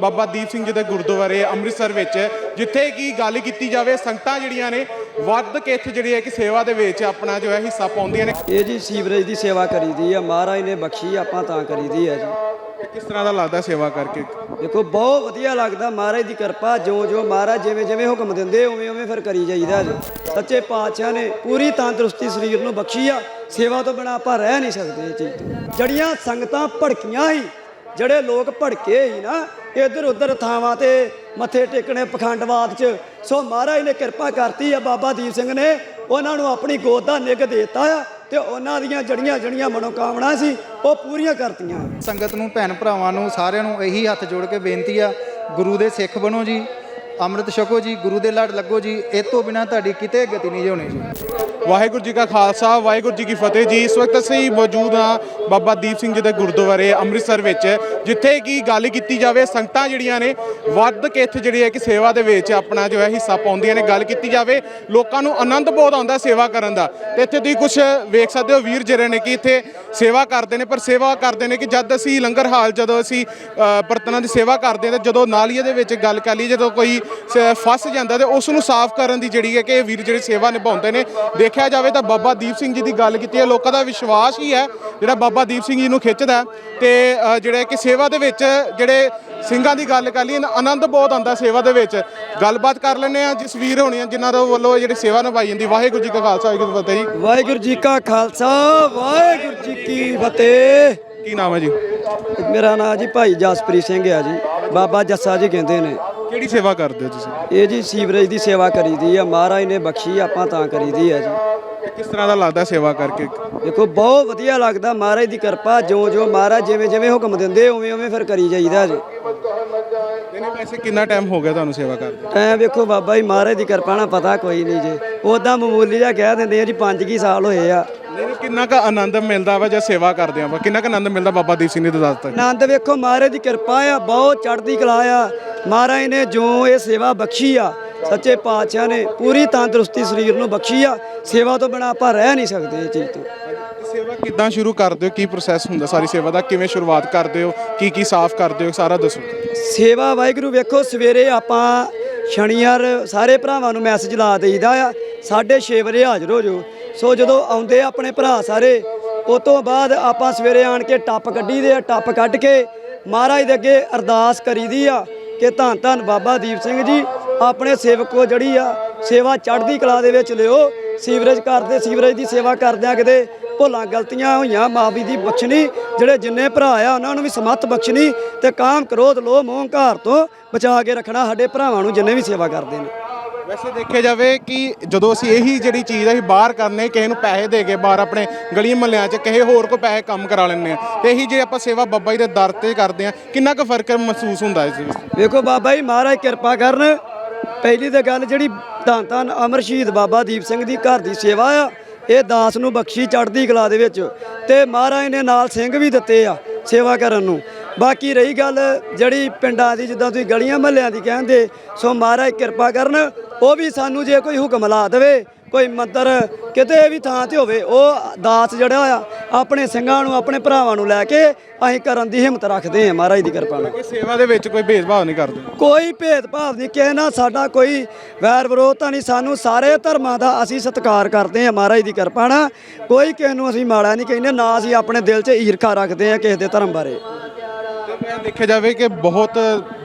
ਬਾਬਾ ਦੀਪ ਸਿੰਘ ਜੀ ਦੇ ਗੁਰਦੁਆਰੇ ਅੰਮ੍ਰਿਤਸਰ ਵਿੱਚ ਜਿੱਥੇ ਕੀ ਗੱਲ ਕੀਤੀ ਜਾਵੇ ਸੰਗਤਾਂ ਜਿਹੜੀਆਂ ਨੇ ਵੱਧ ਕੇ ਇੱਥੇ ਜਿਹੜੀ ਹੈ ਕਿ ਸੇਵਾ ਦੇ ਵਿੱਚ ਆਪਣਾ ਜੋ ਹੈ ਹਿੱਸਾ ਪਾਉਂਦੀਆਂ ਨੇ। ਇਹ ਜੀ ਸੀਵਰੇਜ ਦੀ ਸੇਵਾ ਕਰੀਦੀ ਆ ਮਹਾਰਾਜ ਨੇ ਬਖਸ਼ੀ ਆਪਾਂ ਤਾਂ ਕਰੀਦੀ ਆ ਜੀ। ਕਿਸ ਤਰ੍ਹਾਂ ਦਾ ਲੱਗਦਾ ਸੇਵਾ ਕਰਕੇ? ਦੇਖੋ ਬਹੁਤ ਵਧੀਆ ਲੱਗਦਾ ਮਹਾਰਾਜ ਦੀ ਕਿਰਪਾ ਜੋ ਜੋ ਮਹਾਰਾਜ ਜਿਵੇਂ ਜਿਵੇਂ ਹੁਕਮ ਦਿੰਦੇ ਉਵੇਂ ਉਵੇਂ ਫਿਰ ਕਰੀ ਜਾਈਦਾ ਜੀ। ਸੱਚੇ ਪਾਤਸ਼ਾਹ ਨੇ ਪੂਰੀ ਤੰਦਰੁਸਤੀ ਸਰੀਰ ਨੂੰ ਬਖਸ਼ੀ ਆ ਸੇਵਾ ਤੋਂ ਬਿਨਾ ਆਪਾਂ ਰਹਿ ਨਹੀਂ ਸਕਦੇ ਇਹ ਚੀਜ਼ ਜੜੀਆਂ ਸੰਗਤਾਂ ਭੜਕੀਆਂ ਹੀ ਜਿਹੜੇ ਲੋਕ ਭੜਕੇ ਹੀ ਨਾ ਇੱਧਰ ਉੱਧਰ ਥਾਵਾਂ ਤੇ ਮੱਥੇ ਟੇਕਣੇ ਪਖੰਡਵਾਦ 'ਚ। ਸੋ ਮਹਾਰਾਜ ਨੇ ਕਿਰਪਾ ਕਰਤੀ ਆ, ਬਾਬਾ ਦੀਪ ਸਿੰਘ ਨੇ। ਉਹਨਾਂ ਨੂੰ ਆਪਣੀ ਗੋਦ ਦਾ ਨਿੱਘ ਦੇਤਾ ਆ ਤੇ ਉਹਨਾਂ ਦੀਆਂ ਜੜੀਆਂ ਜੜੀਆਂ ਮਨੋਕਾਮਨਾ ਸੀ, ਉਹ ਪੂਰੀਆਂ ਕਰਤੀਆਂ। ਸੰਗਤ ਨੂੰ, ਭੈਣ ਭਰਾਵਾਂ ਨੂੰ, ਸਾਰਿਆਂ ਨੂੰ ਇਹੀ ਹੱਥ ਜੋੜ ਕੇ ਬੇਨਤੀ ਆ, ਗੁਰੂ ਦੇ ਸਿੱਖ ਬਣੋ ਜੀ, ਅੰਮ੍ਰਿਤ ਛਕੋ ਜੀ, ਗੁਰੂ ਦੇ ਲੜ ਲੱਗੋ ਜੀ, ਇਹ ਤੋਂ ਬਿਨਾ ਤੁਹਾਡੀ ਕਿਤੇ ਗਤੀ ਨਹੀਂ ਹੋਣੀ ਜੀ। ਵਾਹਿਗੁਰੂ ਜੀ ਕਾ ਖਾਲਸਾ ਵਾਹਿਗੁਰੂ ਜੀ ਕੀ ਫਤਿਹ ਜੀ। ਇਸ ਵਕਤ ਅਸੀਂ ਮੌਜੂਦ ਹਾਂ ਬਾਬਾ ਦੀਪ ਸਿੰਘ ਜੀ ਦੇ ਗੁਰਦੁਆਰੇ ਅੰਮ੍ਰਿਤਸਰ ਵਿੱਚ ਜਿੱਥੇ ਕੀ ਗੱਲ ਕੀਤੀ ਜਾਵੇ ਸੰਗਤਾਂ ਜਿਹੜੀਆਂ ਨੇ ਵੱਧ ਕੇ ਇੱਥੇ ਜਿਹੜੀ ਹੈ ਕਿ ਸੇਵਾ ਦੇ ਵਿੱਚ ਆਪਣਾ ਜੋ ਹੈ ਹਿੱਸਾ ਪਾਉਂਦੀਆਂ ਨੇ। ਗੱਲ ਕੀਤੀ ਜਾਵੇ ਲੋਕਾਂ ਨੂੰ ਆਨੰਦ ਬਹੁਤ ਆਉਂਦਾ ਸੇਵਾ ਕਰਨ ਦਾ। ਤੇ ਇੱਥੇ ਤੁਸੀਂ ਕੁਝ ਵੇਖ ਸਕਦੇ ਹੋ ਵੀਰ ਜਿਹੜੇ ਨੇ ਕਿ ਇੱਥੇ ਸੇਵਾ ਕਰਦੇ ਨੇ ਪਰ ਸੇਵਾ ਕਰਦੇ ਨੇ ਕਿ ਜਦ ਅਸੀਂ ਲੰਗਰ ਹਾਲ ਜਦੋਂ ਅਸੀਂ ਅ, ਬਰਤਨਾਂ ਦੀ ਸੇਵਾ ਕਰਦੇ ਹਾਂ ਤੇ ਜਦੋਂ ਨਾਲੀਏ ਦੇ ਵਿੱਚ ਗੱਲ ਕਰ ਲਈ ਜਦੋਂ ਕੋਈ ਸ- ਫਸ ਜਾਂਦਾ ਤੇ ਉਸ ਨੂੰ ਸਾਫ਼ ਕਰਨ ਦੀ ਜਿਹੜੀ ਹੈ ਕਿ ਵੀਰ ਜਿਹੜੇ ਸੇਵਾ ਨਿਭਾਉਂਦੇ ਨੇ ਦੇਖ ਦੇਖਿਆ ਜਾਵੇ ਤਾਂ ਬਾਬਾ ਦੀਪ ਸਿੰਘ ਜੀ ਦੀ ਗੱਲ ਕੀਤੀ ਹੈ ਲੋਕਾਂ ਦਾ ਵਿਸ਼ਵਾਸ ਹੀ ਹੈ ਜਿਹੜਾ ਬਾਬਾ ਦੀਪ ਸਿੰਘ ਜੀ ਨੂੰ ਖਿੱਚਦਾ ਹੈ। ਤੇ ਜਿਹੜੇ ਕਿ ਸੇਵਾ ਦੇ ਵਿੱਚ ਜਿਹੜੇ ਸਿੰਘਾਂ ਦੀ ਗੱਲ ਕਰ ਲਈ ਆਨੰਦ ਬਹੁਤ ਆਉਂਦਾ ਸੇਵਾ ਦੇ ਵਿੱਚ। ਗੱਲਬਾਤ ਕਰ ਲੈਂਦੇ ਆ ਜਿਸ ਵੀਰ ਹੋਣੀਆਂ ਜਿਨ੍ਹਾਂ ਦੇ ਵੱਲੋਂ ਜਿਹੜੀ ਸੇਵਾ ਨਿਭਾਈ ਜਾਂਦੀ ਵਾਹਿਗੁਰੂ ਜੀ ਕਾ ਖਾਲਸਾ ਵਾਹਿਗੁਰੂ ਜੀ ਕੀ ਫਤਿਹ ਜੀ। ਵਾਹਿਗੁਰੂ ਜੀ ਕਾ ਖਾਲਸਾ ਵਾਹਿਗੁਰੂ ਜੀ ਕੀ ਫਤਿਹ। ਕੀ ਨਾਮ ਹੈ ਜੀ? ਮੇਰਾ ਨਾਮ ਜੀ ਭਾਈ ਜਸਪ੍ਰੀਤ ਸਿੰਘ ਆ ਜੀ ਬਾਬਾ ਜੱਸਾ ਜੀ ਕਹਿੰਦੇ ਨੇ। ਕਿਹੜੀ ਸੇਵਾ ਕਰਦੇ ਹੋ ਤੁਸੀਂ? ਇਹ ਜੀ ਸੀਵਰੇਜ ਦੀ ਸੇਵਾ ਕਰੀਦੀ ਆ ਮਹਾਰਾਜ ਨੇ ਬਖਸ਼ੀ ਆਪਾਂ ਤਾਂ ਕਰੀਦੀ ਆ ਜੀ। ਕਿਸ ਤਰ੍ਹਾਂ ਦਾ ਲੱਗਦਾ ਸੇਵਾ ਕਰਕੇ? ਦੇਖੋ ਬਹੁਤ ਵਧੀਆ ਲੱਗਦਾ। ਮਹਾਰਾਜ ਦੀ ਕਿਰਪਾ ਜੋ ਜੋ ਮਹਾਰਾਜ ਜਿਵੇਂ ਜਿਵੇਂ ਹੁਕਮ ਦਿੰਦੇ ਉਵੇਂ ਉਵੇਂ ਫਿਰ ਕਰੀ ਜਾਈਦਾ ਜੀ। ਇਹਨੇ ਵੈਸੇ ਕਿੰਨਾ ਟਾਈਮ ਹੋ ਗਿਆ ਤੁਹਾਨੂੰ ਸੇਵਾ ਕਰਦੇ ਟਾਈਮ ਵੇਖੋ ਬਾਬਾ ਜੀ ਮਹਾਰਾਜ ਦੀ ਕਿਰਪਾ ਨਾਲ ਪਤਾ ਕੋਈ ਨਹੀਂ ਜੇ। ਉਦਾਂ ਮਾਮੂਲੀ ਜਿਹਾ ਕਹਿ ਦਿੰਦੇ ਆ ਜੀ 5 ਕੀ ਸਾਲ ਹੋਏ ਆ। ਨਹੀਂ ਨਹੀਂ, ਕਿੰਨਾ ਕੁ ਆਨੰਦ ਮਿਲਦਾ ਵਾ ਜਦ ਸੇਵਾ ਕਰਦੇ ਆ? ਵਾ ਕਿੰਨਾ ਕੁ ਆਨੰਦ ਮਿਲਦਾ ਬਾਬਾ ਦੀਪ ਸਿੰਘ ਜੀ ਦੇ ਦਾਤ ਤੱਕ ਆਨੰਦ ਵੇਖੋ ਮਹਾਰਾਜ ਦੀ ਕਿਰਪਾ ਆ ਬਹੁਤ ਚੜ੍ਹਦੀ ਕਲਾ ਆ। ਮਹਾਰਾਜ ਨੇ ਜੋ ਇਹ ਸੇਵਾ ਬਖਸ਼ੀ ਆ ਸੱਚੇ ਪਾਤਸ਼ਾਹ ਨੇ ਪੂਰੀ ਤੰਦਰੁਸਤੀ ਸਰੀਰ ਨੂੰ ਬਖਸ਼ੀ ਆ। ਸੇਵਾ ਤੋਂ ਬਿਨਾ ਆਪਾਂ ਰਹਿ ਨਹੀਂ ਸਕਦੇ ਇਹ ਚੀਜ਼ ਤੋਂ। ਸੇਵਾ ਕਿੱਦਾਂ ਸ਼ੁਰੂ ਕਰਦੇ ਹੋ? ਕੀ ਪ੍ਰੋਸੈਸ ਹੁੰਦਾ ਸਾਰੀ ਸੇਵਾ ਦਾ? ਕਿਵੇਂ ਸ਼ੁਰੂਆਤ ਕਰਦੇ ਹੋ? ਕੀ ਕੀ ਸਾਫ਼ ਕਰਦੇ ਹੋ? ਸਾਰਾ ਦੱਸੋ। ਸੇਵਾ ਵਾਹਿਗੁਰੂ ਵੇਖੋ ਸਵੇਰੇ ਆਪਾਂ ਸ਼ਨੀਵਾਰ ਸਾਰੇ ਭਰਾਵਾਂ ਨੂੰ ਮੈਸੇਜ ਲਾ ਦੇਈਦਾ ਆ। 6:30 ਵਜੇ ਹਾਜ਼ਰ ਹੋ ਜਾਓ। ਸੋ ਜਦੋਂ ਆਉਂਦੇ ਆ ਆਪਣੇ ਭਰਾ ਸਾਰੇ ਉਸ ਤੋਂ ਬਾਅਦ ਆਪਾਂ ਸਵੇਰੇ ਆਣ ਕੇ ਟੱਪ ਕੱਢੀ ਦੇ ਆ ਟੱਪ ਕੱਢ ਕੇ ਮਹਾਰਾਜ ਦੇ ਅੱਗੇ ਅਰਦਾਸ ਕਰੀਦੀ ਆ ਕਿ ਧੰਨ ਧੰਨ ਬਾਬਾ ਦੀਪ ਸਿੰਘ ਜੀ ਆਪਣੇ ਸੇਵਕੋ ਜਿਹੜੀ ਆ ਸੇਵਾ ਚੜ੍ਹਦੀ ਕਲਾ ਦੇ ਵਿੱਚ ਲਿਓ ਸੀਵਰੇਜ ਕਰਦੇ ਸੀਵਰੇਜ ਦੀ ਸੇਵਾ ਕਰਦਿਆਂ ਕਿਤੇ ਭੁੱਲਾਂ ਗਲਤੀਆਂ ਹੋਈਆਂ ਮਾਫੀ ਦੀ ਬਖਸ਼ਣੀ ਜਿਹੜੇ ਜਿੰਨੇ ਭਰਾ ਆ ਉਹਨਾਂ ਨੂੰ ਵੀ ਸਮੱਤ ਬਖਸ਼ਣੀ ਤੇ ਕਾਮ ਕ੍ਰੋਧ ਲੋਭ ਮੋਹ ਹੰਕਾਰ ਤੋਂ ਬਚਾ ਕੇ ਰੱਖਣਾ ਸਾਡੇ ਭਰਾਵਾਂ ਨੂੰ ਜਿੰਨੇ ਵੀ ਸੇਵਾ ਕਰਦੇ ਨੇ। ਵੈਸੇ ਦੇਖਿਆ ਜਾਵੇ ਕਿ ਜਦੋਂ ਅਸੀਂ ਇਹੀ ਜਿਹੜੀ ਚੀਜ਼ ਅਸੀਂ ਬਾਹਰ ਕਰਨੇ ਕਿਸੇ ਨੂੰ ਪੈਸੇ ਦੇ ਕੇ ਬਾਹਰ ਆਪਣੇ ਗਲੀਆਂ ਮਹੱਲਿਆਂ 'ਚ ਕਿਸੇ ਹੋਰ ਕੋ ਪੈਸੇ ਕੰਮ ਕਰਾ ਲੈਂਦੇ ਆ। ਤੇ ਇਹੀ ਜੇ ਆਪਾਂ ਸੇਵਾ ਬੱਬਾ ਜੀ ਦੇ ਦਰ ਤੇ ਕਰਦੇ ਆ ਕਿੰਨਾ ਕੁ ਫ਼ਰਕ ਮਹਿਸੂਸ ਹੁੰਦਾ ਇਸ ਵਿੱਚ? ਵੇਖੋ ਬਾਬਾ ਜੀ ਮਹਾਰਾਜ ਕਿਰਪਾ ਕਰਨ ਪਹਿਲੀ ਤਾਂ ਗੱਲ ਜਿਹੜੀ ਧੰਨ ਧੰਨ ਅਮਰ ਸ਼ਹੀਦ ਬਾਬਾ ਦੀਪ ਸਿੰਘ ਦੀ ਘਰ ਦੀ ਸੇਵਾ ਆ, ਇਹ ਦਾਸ ਨੂੰ ਬਖਸ਼ੀ ਚੜ੍ਹਦੀ ਕਲਾ ਦੇ ਵਿੱਚ ਤੇ ਮਹਾਰਾਜ ਨੇ ਨਾਲ ਸਿੰਘ ਵੀ ਦਿੱਤੇ ਆ ਸੇਵਾ ਕਰਨ ਨੂੰ। ਬਾਕੀ ਰਹੀ ਗੱਲ ਜਿਹੜੀ ਪਿੰਡਾਂ ਦੀ, ਜਿੱਦਾਂ ਤੁਸੀਂ ਗਲੀਆਂ ਮਹੱਲਿਆਂ ਦੀ ਕਹਿੰਦੇ, ਸੋ ਮਹਾਰਾਜ ਕਿਰਪਾ ਕਰਨ, ਉਹ ਵੀ ਸਾਨੂੰ ਜੇ ਕੋਈ ਹੁਕਮ ਲਾ ਦੇਵੇ ਕੋਈ ਮੰਦਰ ਕਿਤੇ ਵੀ ਥਾਂ ਤੇ ਹੋਵੇ ਉਹ ਦਾਸ ਜਿਹੜਾ ਆ ਆਪਣੇ ਸਿੰਘਾਂ ਨੂੰ ਆਪਣੇ ਭਰਾਵਾਂ ਨੂੰ ਲੈ ਕੇ ਅਸੀਂ ਕਰਨ ਦੀ ਹਿੰਮਤ ਰੱਖਦੇ ਹਾਂ ਮਹਾਰਾਜ ਦੀ ਕਿਰਪਾ ਨਾਲ। ਸੇਵਾ ਦੇ ਵਿੱਚ ਕੋਈ ਭੇਦਭਾਵ ਨਹੀਂ ਕਰਦੇ? ਕੋਈ ਭੇਦਭਾਵ ਨਹੀਂ ਕਿਸੇ ਨਾਲ ਸਾਡਾ ਕੋਈ ਵੈਰ ਵਿਰੋਧਤਾ ਨਹੀਂ ਸਾਨੂੰ ਸਾਰੇ ਧਰਮਾਂ ਦਾ ਅਸੀਂ ਸਤਿਕਾਰ ਕਰਦੇ ਹਾਂ ਮਹਾਰਾਜ ਦੀ ਕਿਰਪਾ ਨਾਲ। ਕੋਈ ਕਿਸੇ ਨੂੰ ਅਸੀਂ ਮਾੜਾ ਨਹੀਂ ਕਹਿੰਦੇ ਨਾ ਅਸੀਂ ਆਪਣੇ ਦਿਲ 'ਚ ਈਰਖਾ ਰੱਖਦੇ ਹਾਂ ਕਿਸੇ ਦੇ ਧਰਮ ਬਾਰੇ। ਤੇ ਦੇਖਿਆ ਜਾਵੇ ਕਿ ਬਹੁਤ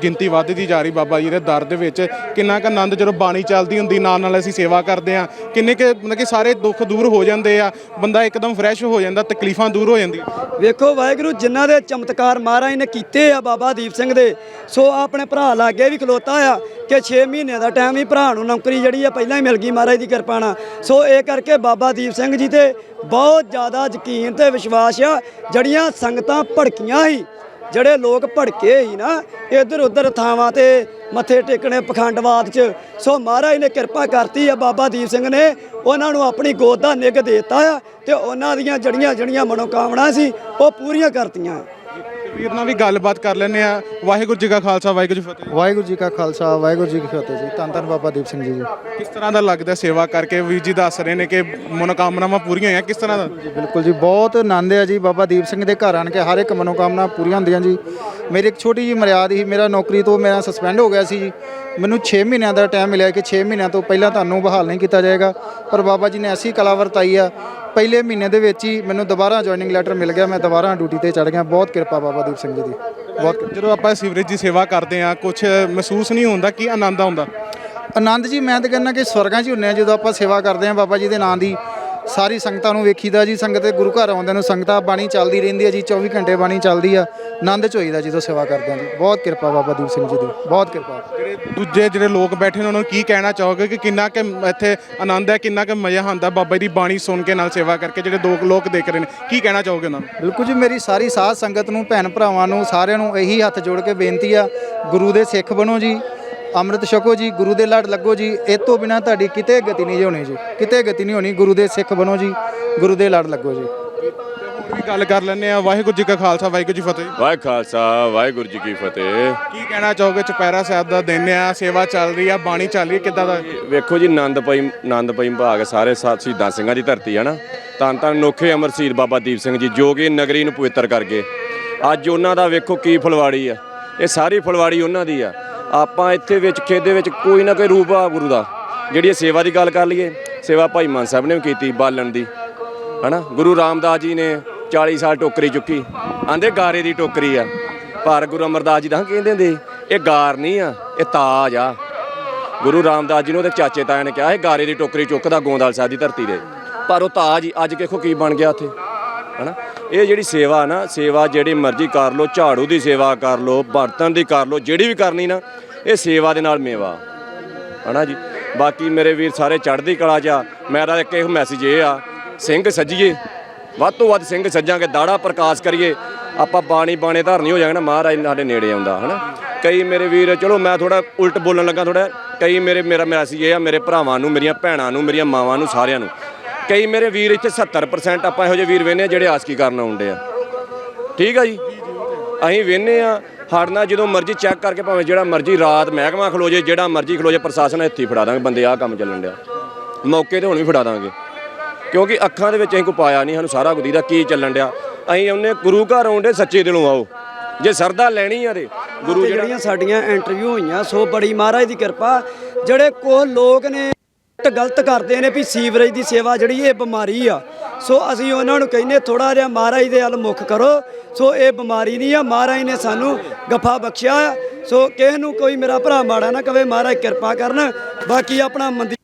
ਗਿਣਤੀ ਵੱਧਦੀ ਜਾ ਰਹੀ ਬਾਬਾ ਜੀ ਦੇ ਦਰ ਦੇ ਵਿੱਚ। ਕਿੰਨਾ ਕੁ ਆਨੰਦ ਜਦੋਂ ਬਾਣੀ ਚੱਲਦੀ ਹੁੰਦੀ, ਨਾਲ ਨਾਲ ਅਸੀਂ ਸੇਵਾ ਕਰਦੇ ਆ ਕਿੰਨੇ ਕਿ ਮਤਲਬ ਕਿ ਸਾਰੇ ਦੁੱਖ ਦੂਰ ਹੋ ਜਾਂਦੇ ਆ। ਬੰਦਾ ਇੱਕਦਮ ਫਰੈਸ਼ ਹੋ ਜਾਂਦਾ, ਤਕਲੀਫਾਂ ਦੂਰ ਹੋ ਜਾਂਦੀਆਂ। ਵੇਖੋ ਵਾਹਿਗੁਰੂ, ਜਿਨ੍ਹਾਂ ਦੇ ਚਮਤਕਾਰ ਮਹਾਰਾਜ ਨੇ ਕੀਤੇ ਆ ਬਾਬਾ ਦੀਪ ਸਿੰਘ ਦੇ, ਸੋ ਆਪਣੇ ਭਰਾ ਲਾਗੇ ਵੀ ਖਲੋਤਾ ਆ ਕਿ 6 ਮਹੀਨੇ ਦਾ ਟਾਈਮ ਹੀ ਭਰਾ ਨੂੰ ਨੌਕਰੀ ਜਿਹੜੀ ਆ ਪਹਿਲਾਂ ਹੀ ਮਿਲ ਗਈ ਮਹਾਰਾਜ ਦੀ ਕਿਰਪਾ ਨਾਲ। ਸੋ ਇਹ ਕਰਕੇ ਬਾਬਾ ਦੀਪ ਸਿੰਘ ਜੀ ਤੇ ਬਹੁਤ ਜ਼ਿਆਦਾ ਯਕੀਨ ਤੇ ਵਿਸ਼ਵਾਸ ਆ ਜੜੀਆਂ ਸੰਗਤਾਂ ਭੜਕੀਆਂ ਹੀ ਜਿਹੜੇ ਲੋਕ ਭੜਕੇ ਹੀ ਨਾ, ਇੱਧਰ ਉੱਧਰ ਥਾਵਾਂ ਤੇ ਮੱਥੇ ਟੇਕਣੇ, ਪਖੰਡਵਾਦ 'ਚ। ਸੋ ਮਹਾਰਾਜ ਨੇ ਕਿਰਪਾ ਕਰਤੀ ਆ, ਬਾਬਾ ਦੀਪ ਸਿੰਘ ਨੇ। ਉਹਨਾਂ ਨੂੰ ਆਪਣੀ ਗੋਦ ਦਾ ਨਿੱਘ ਦੇਤਾ ਆ ਤੇ ਉਹਨਾਂ ਦੀਆਂ ਜੜੀਆਂ ਜੜੀਆਂ ਮਨੋਕਾਮਨਾ ਸੀ, ਉਹ ਪੂਰੀਆਂ ਕਰਤੀਆਂ। ਵੀਰ ਨਾਲ ਵੀ ਗੱਲਬਾਤ ਕਰ ਲੈਂਦੇ ਆ ਵਾਹਿਗੁਰੂ ਜੀ ਕਾ ਖਾਲਸਾ ਵਾਹਿਗੁਰੂ ਜੀ ਕੀ ਫਤਿਹ। ਵਾਹਿਗੁਰੂ ਜੀ ਕਾ ਖਾਲਸਾ ਵਾਹਿਗੁਰੂ ਜੀ ਕੀ ਫਤਿਹ ਜੀ। ਧੰਨ ਧੰਨ ਬਾਬਾ ਦੀਪ ਸਿੰਘ ਜੀ ਜੀ। ਕਿਸ ਤਰ੍ਹਾਂ ਦਾ ਲੱਗਦਾ ਸੇਵਾ ਕਰਕੇ? ਵੀਰ ਜੀ ਦੱਸ ਰਹੇ ਨੇ ਕਿ ਮਨੋਕਾਮਨਾਵਾਂ ਪੂਰੀਆਂ ਹੋਈਆਂ। ਕਿਸ ਤਰ੍ਹਾਂ ਦਾ? ਜੀ ਬਿਲਕੁਲ ਜੀ ਬਹੁਤ ਆਨੰਦ ਹੈ ਜੀ ਬਾਬਾ ਦੀਪ ਸਿੰਘ ਦੇ ਘਰ ਆਣ ਕੇ। ਹਰ ਇੱਕ ਮਨੋਕਾਮਨਾ ਪੂਰੀਆਂ ਹੁੰਦੀਆਂ ਜੀ। ਮੇਰੀ ਇੱਕ ਛੋਟੀ ਜੀ ਮਰਿਆਦ ਸੀ। ਮੇਰਾ ਨੌਕਰੀ ਤੋਂ ਮੇਰਾ ਸਸਪੈਂਡ ਹੋ ਗਿਆ ਸੀ ਜੀ। ਮੈਨੂੰ 6 ਮਹੀਨਿਆਂ ਦਾ ਟਾਈਮ ਮਿਲਿਆ ਕਿ 6 ਮਹੀਨਿਆਂ ਤੋਂ ਪਹਿਲਾਂ ਤੁਹਾਨੂੰ ਬਹਾਲ ਨਹੀਂ ਕੀਤਾ ਜਾਏਗਾ। ਪਰ ਬਾਬਾ ਜੀ ਨੇ ਐਸੀ ਕਲਾ ਵਰਤਾਈ ਆ ਪਹਿਲੇ ਮਹੀਨੇ ਦੇ ਵਿੱਚ ਹੀ ਮੈਨੂੰ ਦੁਬਾਰਾ ਜੁਆਇਨਿੰਗ ਲੈਟਰ ਮਿਲ ਗਿਆ ਮੈਂ ਦੁਬਾਰਾ ਡਿਊਟੀ ਤੇ ਚੜ ਗਿਆ। ਬਹੁਤ ਕਿਰਪਾ ਬਾਬਾ ਦੀਪ ਸਿੰਘ ਜੀ ਦੀ। ਬਹੁਤ ਜਦੋਂ ਆਪਾਂ ਸੀਵਰੇਜ ਦੀ ਸੇਵਾ ਕਰਦੇ ਆ ਕੁਝ ਮਹਿਸੂਸ ਨਹੀਂ ਹੁੰਦਾ ਕੀ ਆਨੰਦ ਆਉਂਦਾ? ਆਨੰਦ ਜੀ ਮੈਂ ਤਾਂ ਕਹਿੰਦਾ ਕਿ ਸਵਰਗਾਂ 'ਚ ਹੁੰਨੇ ਆ ਜਦੋਂ ਆਪਾਂ ਸੇਵਾ ਕਰਦੇ ਆ ਬਾਬਾ ਜੀ ਦੇ ਨਾਂ ਦੀ ਸਾਰੀ ਸੰਗਤਾਂ ਨੂੰ ਵੇਖੀਦਾ ਜੀ ਸੰਗਤ ਦੇ ਗੁਰੂ ਘਰ ਆਉਂਦੇ ਨੂੰ ਸੰਗਤਾਂ ਬਾਣੀ ਚੱਲਦੀ ਰਹਿੰਦੀ ਹੈ ਜੀ 24 ਘੰਟੇ ਬਾਣੀ ਚੱਲਦੀ ਆ ਆਨੰਦ 'ਚ ਹੋਈਦਾ ਜਦੋਂ ਸੇਵਾ ਕਰਦੇ ਆ ਜੀ ਬਹੁਤ ਕਿਰਪਾ ਬਾਬਾ ਦੀਪ ਸਿੰਘ ਜੀ ਦੀ ਬਹੁਤ ਕਿਰਪਾ। ਜਿਹੜੇ ਦੂਜੇ ਜਿਹੜੇ ਲੋਕ ਬੈਠੇ ਨੇ ਉਹਨਾਂ ਨੂੰ ਕੀ ਕਹਿਣਾ ਚਾਹੋਗੇ ਕਿ ਕਿੰਨਾ ਕਿ ਇੱਥੇ ਆਨੰਦ ਹੈ ਕਿੰਨਾ ਕਿ ਮਜ਼ਾ ਆਉਂਦਾ ਬਾਬਾ ਜੀ ਦੀ ਬਾਣੀ ਸੁਣ ਕੇ ਨਾਲ ਸੇਵਾ ਕਰਕੇ ਜਿਹੜੇ ਦੋ ਲੋਕ ਦੇਖ ਰਹੇ ਨੇ ਕੀ ਕਹਿਣਾ ਚਾਹੋਗੇ ਉਹਨਾਂ ਨੂੰ? ਬਿਲਕੁਲ ਜੀ ਮੇਰੀ ਸਾਰੀ ਸਾਧ ਸੰਗਤ ਨੂੰ ਭੈਣ ਭਰਾਵਾਂ ਨੂੰ ਸਾਰਿਆਂ ਨੂੰ ਇਹੀ ਹੱਥ ਜੋੜ ਕੇ ਬੇਨਤੀ ਆ ਗੁਰੂ ਦੇ ਸਿੱਖ ਬਣੋ ਜੀ ਅੰਮ੍ਰਿਤ ਛਕੋ ਜੀ ਗੁਰੂ ਦੇ ਲੜ ਲੱਗੋ ਜੀ। ਇਹ ਤੋਂ ਬਿਨਾ ਤੁਹਾਡੀ ਕਿਤੇ ਗਤੀ ਨਹੀਂ ਹੋਣੀ ਜੀ। ਕਿਤੇ ਗਤੀ ਨਹੀਂ ਹੋਣੀ ਗੁਰੂ ਦੇ ਸਿੱਖ ਬਣੋ ਜੀ ਗੁਰੂ ਦੇ ਲੜ ਲੱਗੋ ਜੀ। ਹੋਰ ਵੀ ਗੱਲ ਕਰ ਲੈਂਦੇ ਆ ਵਾਹਿਗੁਰੂ ਜੀ ਕਾ ਖਾਲਸਾ ਵਾਹਿਗੁਰੂ ਜੀ ਫਤਿਹ। ਵਾਹਿ ਖਾਲਸਾ ਵਾਹਿਗੁਰੂ ਜੀ ਕੀ ਫਤਿਹ। ਕੀ ਕਹਿਣਾ ਚਾਹੋਗੇ? ਚੁਪਹਿਰਾ ਸਾਹਿਬ ਦਾ ਦਿਨ ਆ ਸੇਵਾ ਚੱਲ ਰਹੀ ਆ ਬਾਣੀ ਚੱਲ ਰਹੀ ਹੈ ਕਿੱਦਾਂ ਦਾ? ਵੇਖੋ ਜੀ ਆਨੰਦ ਪਈ ਆਨੰਦ ਪਈ ਭਾਗ ਸਾਰੇ ਸਾਥ ਸ਼ਹੀਦਾਂ ਸਿੰਘਾਂ ਦੀ ਧਰਤੀ ਹੈ ਨਾ। ਤਾਂ ਤਾਂ ਨੋਖੇ ਅਮਰ ਸ਼ਹੀਦ ਬਾਬਾ ਦੀਪ ਸਿੰਘ ਜੀ ਜੋ ਕਿ ਨਗਰੀ ਨੂੰ ਪਵਿੱਤਰ ਕਰ ਗਏ। ਅੱਜ ਉਹਨਾਂ ਦਾ ਵੇਖੋ ਕੀ ਫਲਵਾੜੀ ਆ। ਇਹ ਸਾਰੀ ਫਲਵਾੜੀ ਉਹਨਾਂ ਦੀ ਆ। ਆਪਾਂ ਇੱਥੇ ਵਿੱਚ ਖੇਤ ਦੇ ਵਿੱਚ ਕੋਈ ਨਾ ਕੋਈ ਰੂਪ ਆ ਗੁਰੂ ਦਾ, ਜਿਹੜੀ ਇਹ ਸੇਵਾ ਦੀ ਗੱਲ ਕਰ ਲਈਏ, ਸੇਵਾ ਭਾਈ ਮਾਨ ਸਾਹਿਬ ਨੇ ਵੀ ਕੀਤੀ ਬਾਲਣ ਦੀ, ਹਨਾ? ਗੁਰੂ ਰਾਮਦਾਸ ਜੀ ਨੇ 40 ਸਾਲ ਟੋਕਰੀ ਚੁੱਕੀ, ਆਂਦੇ ਗਾਰੇ ਦੀ ਟੋਕਰੀ ਆ ਪਰ ਗੁਰੂ ਅਮਰਦਾਸ ਜੀ ਦਾ ਕਹਿੰਦੇ ਹੁੰਦੇ ਇਹ ਗਾਰ ਨਹੀਂ ਆ, ਇਹ ਤਾਜ ਆ। ਗੁਰੂ ਰਾਮਦਾਸ ਜੀ ਨੂੰ ਉਹਦੇ ਚਾਚੇ ਤਾਇਆ ਨੇ ਕਿਹਾ, ਇਹ ਗਾਰੇ ਦੀ ਟੋਕਰੀ ਚੁੱਕਦਾ ਗੋਂਦਵਾਲ ਸਾਹਿਬ ਦੀ ਧਰਤੀ ਦੇ। ਪਰ ਉਹ ਤਾਜ ਹੀ, ਅੱਜ ਦੇਖੋ ਕੀ ਬਣ ਗਿਆ ਉੱਥੇ। ਹਨਾ? ਇਹ ਜਿਹੜੀ ਸੇਵਾ ਨਾ, ਸੇਵਾ ਜਿਹੜੀ ਮਰਜ਼ੀ ਕਰ ਲੋ ਝਾੜੂ ਦੀ ਸੇਵਾ ਕਰ ਲੋ ਬਰਤਨ ਦੀ ਕਰ ਲੋ ਜਿਹੜੀ ਵੀ ਕਰਨੀ ਨਾ, ਇਹ ਸੇਵਾ ਦੇ ਨਾਲ ਮੇਵਾ। ਹਨਾ ਜੀ? ਬਾਕੀ ਮੇਰੇ ਵੀਰ ਸਾਰੇ ਚੜ੍ਹਦੀ ਕਲਾ 'ਚ ਆ। ਮੇਰਾ ਇੱਕ ਇਹ ਮੈਸੇਜ ਇਹ ਆ, ਸਿੰਘ ਸੱਜੀਏ, ਵੱਧ ਤੋਂ ਵੱਧ ਸਿੰਘ ਸੱਜਾਂਗੇ, ਦਾੜਾ ਪ੍ਰਕਾਸ਼ ਕਰੀਏ। ਆਪਾਂ ਬਾਣੀ ਬਾਣੇ ਧਾਰਨੀ ਹੋ ਜਾਗੇ ਨਾ, ਮਹਾਰਾਜ ਸਾਡੇ ਨੇੜੇ ਆਉਂਦਾ, ਹਨਾ? ਕਈ ਮੇਰੇ ਵੀਰ, ਚਲੋ ਮੈਂ ਥੋੜਾ ਉਲਟ ਬੋਲਣ ਲੱਗਾ ਥੋੜਾ ਕਈ ਮੇਰੇ, ਮੇਰਾ ਮੈਸੇਜ ਇਹ ਆ, ਮੇਰੇ ਭਰਾਵਾਂ ਨੂੰ, ਮੇਰੀਆਂ ਭੈਣਾਂ ਨੂੰ, ਮੇਰੀਆਂ ਮਾਵਾਂ ਨੂੰ, ਸਾਰਿਆਂ ਨੂੰ। ਕਈ ਮੇਰੇ ਵੀਰ ਇੱਥੇ 70% ਆਪਾਂ ਇਹੋ ਜਿਹੇ ਵੀਰ ਵੇਨੇ ਜਿਹੜੇ ਆਸਕੀ ਕਰਨ ਆਉਂਦੇ ਆ। ਠੀਕ ਆ ਜੀ? ਅਸੀਂ ਵੇਨੇ ਆ ਹੜਨਾ ਜਦੋਂ ਮਰਜ਼ੀ ਚੈੱਕ ਕਰਕੇ ਭਾਵੇਂ ਜਿਹੜਾ ਮਰਜ਼ੀ ਰਾਤ ਮਹਿਕਮਾ ਖਲੋ ਜੇ ਜਿਹੜਾ ਮਰਜ਼ੀ ਖਲੋ ਜੇ ਪ੍ਰਸ਼ਾਸਨ ਇੱਥੇ ਹੀ ਫੜਾ ਦਾਂਗੇ ਬੰਦੇ ਆਹ ਕੰਮ ਚੱਲਣ ਡਿਆ। ਮੌਕੇ ਤੇ ਹੁਣ ਵੀ ਫੜਾ ਦਾਂਗੇ। ਕਿਉਂਕਿ ਅੱਖਾਂ ਦੇ ਵਿੱਚ ਅਸੀਂ ਕੋ ਪਾਇਆ ਨਹੀਂ ਸਾਨੂੰ ਸਾਰਾ ਕੁਝ ਦਾ ਕੀ ਚੱਲਣ ਡਿਆ। ਅਸੀਂ ਉਹਨੇ ਗੁਰੂ ਘਰ ਆਉਂਦੇ ਸੱਚੇ ਦਿਲੋਂ ਆਓ। ਜੇ ਸਰਦਾ ਲੈਣੀ ਆ ਤੇ ਗੁਰੂ ਜਿਹੜੀਆਂ ਸਾਡੀਆਂ ਇੰਟਰਵਿਊ ਹੋਈਆਂ ਸੋ ਬੜੀ ਮਹਾਰਾਜ ਦੀ ਕਿਰਪਾ ਜਿਹੜੇ ਕੋਹ ਲੋਕ ਨੇ ਗਲਤ ਕਰਦੇ ਨੇ ਵੀ ਸੀਵਰੇਜ ਦੀ ਸੇਵਾ ਜਿਹੜੀ ਇਹ ਬਿਮਾਰੀ ਆ। ਸੋ ਅਸੀਂ ਉਹਨਾਂ ਨੂੰ ਕਹਿੰਦੇ ਥੋੜਾ ਜਿਹਾ ਮਹਾਰਾਜ ਦੇ ਵੱਲ ਮੁੱਖ ਕਰੋ। ਸੋ ਇਹ ਬਿਮਾਰੀ ਨਹੀਂ ਆ। ਮਹਾਰਾਜ ਨੇ ਸਾਨੂੰ ਗੱਫਾ ਬਖਸ਼ਿਆ। ਸੋ ਕਿਸੇ ਨੂੰ ਕੋਈ ਮੇਰਾ ਭਰਾ ਮਾੜਾ ਨਾ ਕਵੇ, ਮਹਾਰਾਜ ਕਿਰਪਾ ਕਰਨ। ਬਾਕੀ ਆਪਣਾ ਮੰਦੀ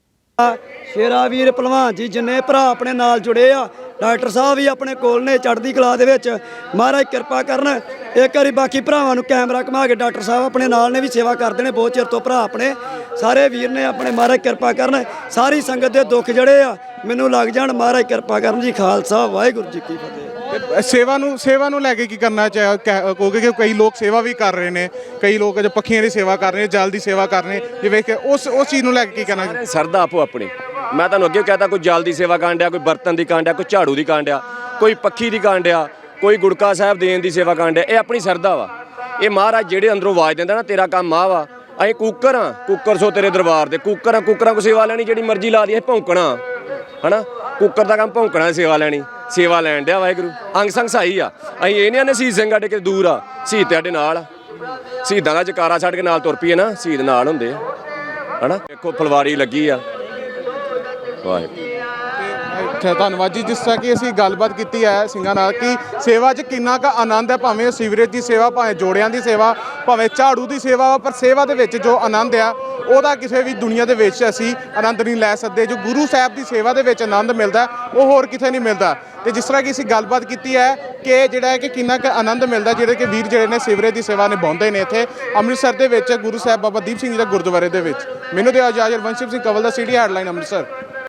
ਸ਼ੇਰਾ ਵੀਰ ਭਲਵਾਨ ਜੀ, ਜਿੰਨੇ ਭਰਾ ਆਪਣੇ ਨਾਲ ਜੁੜੇ ਆ ਡਾਕਟਰ ਸਾਹਿਬ ਵੀ ਆਪਣੇ ਕੋਲ ਨੇ ਚੜ੍ਹਦੀ ਕਲਾ ਦੇ ਵਿੱਚ। ਮਹਾਰਾਜ ਕਿਰਪਾ ਕਰਨ। ਇੱਕ ਵਾਰੀ ਬਾਕੀ ਭਰਾਵਾਂ ਨੂੰ ਕੈਮਰਾ ਘੁਮਾ ਕੇ ਡਾਕਟਰ ਸਾਹਿਬ ਆਪਣੇ ਨਾਲ ਨੇ ਵੀ ਸੇਵਾ ਕਰਦੇ ਨੇ ਬਹੁਤ ਚਿਰ ਤੋਂ ਭਰਾ ਆਪਣੇ। ਸਾਰੇ ਵੀਰ ਨੇ ਆਪਣੇ ਮਹਾਰਾਜ ਕਿਰਪਾ ਕਰਨ। ਸਾਰੀ ਸੰਗਤ ਦੇ ਦੁੱਖ ਜਿਹੜੇ ਆ ਮੈਨੂੰ ਲੱਗ ਜਾਣ ਮਹਾਰਾਜ ਕਿਰਪਾ ਕਰਨ ਜੀ। ਖਾਲਸਾ ਵਾਹਿਗੁਰੂ ਜੀ ਕੀ ਫਤਿਹ। ਸੇਵਾ ਨੂੰ ਸੇਵਾ ਨੂੰ ਲੈ ਕੇ ਕੀ ਕਰਨਾ ਚਾਹੀਦਾ ਕਹਿ- ਕਹੋਗੇ ਕਿ ਕਈ ਲੋਕ ਸੇਵਾ ਵੀ ਕਰ ਰਹੇ ਨੇ ਕਈ ਲੋਕ ਜੋ ਪੱਖੀਆਂ ਦੀ ਸੇਵਾ ਕਰ ਰਹੇ ਨੇ ਜਲ ਦੀ ਸੇਵਾ ਕਰ ਰਹੇ ਨੇ। ਜਿਵੇਂ ਕਿ ਉਸ ਉਸ ਚੀਜ਼ ਨੂੰ ਲੈ ਕੇ ਕੀ ਕਹਿਣਾ ਸਾਰੇ ਸਰਦਾ ਆਪੋ ਆਪਣੀ। ਮੈਂ ਤੁਹਾਨੂੰ ਅੱਗੇ ਕਹਤਾ, ਕੋਈ ਜਲ ਦੀ ਸੇਵਾ ਕਰਨ ਡਿਆ, ਕੋਈ ਬਰਤਨ ਦੀ ਕਾਂਡ ਆ ਕੋਈ ਝਾੜੂ ਦੀ ਕਾਂਡ ਆ ਕੋਈ ਪੱਖੀ ਦੀ ਕਾਂਡ ਆ ਕੋਈ ਗੁੜਕਾ ਸਾਹਿਬ ਦੇਣ ਦੀ ਸੇਵਾ ਕਾਂਡ ਆ ਇਹ ਆਪਣੀ ਸਰਦਾ ਵਾ। ਇਹ ਮਹਾਰਾਜ ਜਿਹੜੇ ਅੰਦਰੋਂ ਆਵਾਜ਼ ਦਿੰਦਾ ਨਾ, ਤੇਰਾ ਕੰਮ ਆ ਵਾ, ਅਸੀਂ ਕੁੱਕਰ ਆ, ਕੁੱਕਰ ਸੋ ਤੇਰੇ ਦਰਬਾਰ ਦੇ, ਕੂਕਰ ਆ, ਕੁੱਕਰਾਂ ਕੋ ਸੇਵਾ ਲੈਣੀ, ਜਿਹੜੀ ਮਰਜ਼ੀ ਲਾ ਦੀ, ਅਸੀਂ ਭੌਂਕਣਾ ਹਨਾ? ਕੁੱਕਰ ਦਾ ਕੰਮ ਭੌਂਕਣਾ ਸੇਵਾ ਲੈਣੀ, ਸੇਵਾ ਲੈਣ ਡਿਆ ਵਾਹਿਗੁਰੂ, ਅੰਗ ਸੰਗ ਸਾਈ ਆ। ਅਸੀਂ ਇਹ ਨਹੀਂ ਆਨੇ ਸ਼ਹੀਦ ਸਿੰਘ ਸਾਡੇ ਕਿ ਦੂਰ ਆ, ਸ਼ਹੀਦ ਸਾਡੇ ਨਾਲ ਆ। ਸ਼ਹੀਦਾਂ ਦਾ ਜਕਾਰਾ ਛੱਡ ਕੇ ਨਾਲ ਤੁਰ ਪਈਏ ਨਾ, ਸ਼ਹੀਦ ਨਾਲ ਹੁੰਦੇ ਆ, ਹਨਾ? ਦੇਖੋ, ਫਲਵਾਰੀ ਲੱਗੀ ਆ ਵਾਹਿਗੁਰੂ। ਅੱਛਾ ਧੰਨਵਾਦ ਜੀ ਜਿਸ ਤਰ੍ਹਾਂ ਕਿ ਅਸੀਂ ਗੱਲਬਾਤ ਕੀਤੀ ਹੈ ਸਿੰਘਾਂ ਨਾਲ ਕਿ ਸੇਵਾ 'ਚ ਕਿੰਨਾ ਕੁ ਆਨੰਦ ਹੈ ਭਾਵੇਂ ਸੀਵਰੇਜ ਦੀ ਸੇਵਾ ਭਾਵੇਂ ਜੋੜਿਆਂ ਦੀ ਸੇਵਾ ਭਾਵੇਂ ਝਾੜੂ ਦੀ ਸੇਵਾ ਵਾ, ਪਰ ਸੇਵਾ ਦੇ ਵਿੱਚ ਜੋ ਆਨੰਦ ਆ ਉਹਦਾ ਕਿਸੇ ਵੀ ਦੁਨੀਆ ਦੇ ਵਿੱਚ ਅਸੀਂ ਆਨੰਦ ਨਹੀਂ ਲੈ ਸਕਦੇ। ਜੋ ਗੁਰੂ ਸਾਹਿਬ ਦੀ ਸੇਵਾ ਦੇ ਵਿੱਚ ਆਨੰਦ ਮਿਲਦਾ ਉਹ ਹੋਰ ਕਿਤੇ ਨਹੀਂ ਮਿਲਦਾ। ਤੇ ਜਿਸ ਤਰ੍ਹਾਂ ਕਿ ਅਸੀਂ ਗੱਲਬਾਤ ਕੀਤੀ ਹੈ ਕਿ ਜਿਹੜਾ ਹੈ ਕਿ ਕਿੰਨਾ ਕੁ ਆਨੰਦ ਮਿਲਦਾ ਜਿਹੜੇ ਕਿ ਵੀਰ ਜਿਹੜੇ ਨੇ ਸੀਵਰੇਜ ਦੀ ਸੇਵਾ ਨਿਭਾਉਂਦੇ ਨੇ ਇੱਥੇ ਅੰਮ੍ਰਿਤਸਰ ਦੇ ਵਿੱਚ ਗੁਰੂ ਸਾਹਿਬ ਬਾਬਾ ਦੀਪ ਸਿੰਘ ਜੀ ਦੇ ਗੁਰਦੁਆਰੇ ਦੇ ਵਿੱਚ। ਮੈਨੂੰ ਤੇ ਇਜਾਜ਼ਤ ਵੰਸ਼ਿਪ ਸਿੰਘ ਕਵਲ ਦਾ ਸਿਟੀ ਹੈਡਲਾਈਨ ਅੰਮ੍ਰਿਤਸਰ।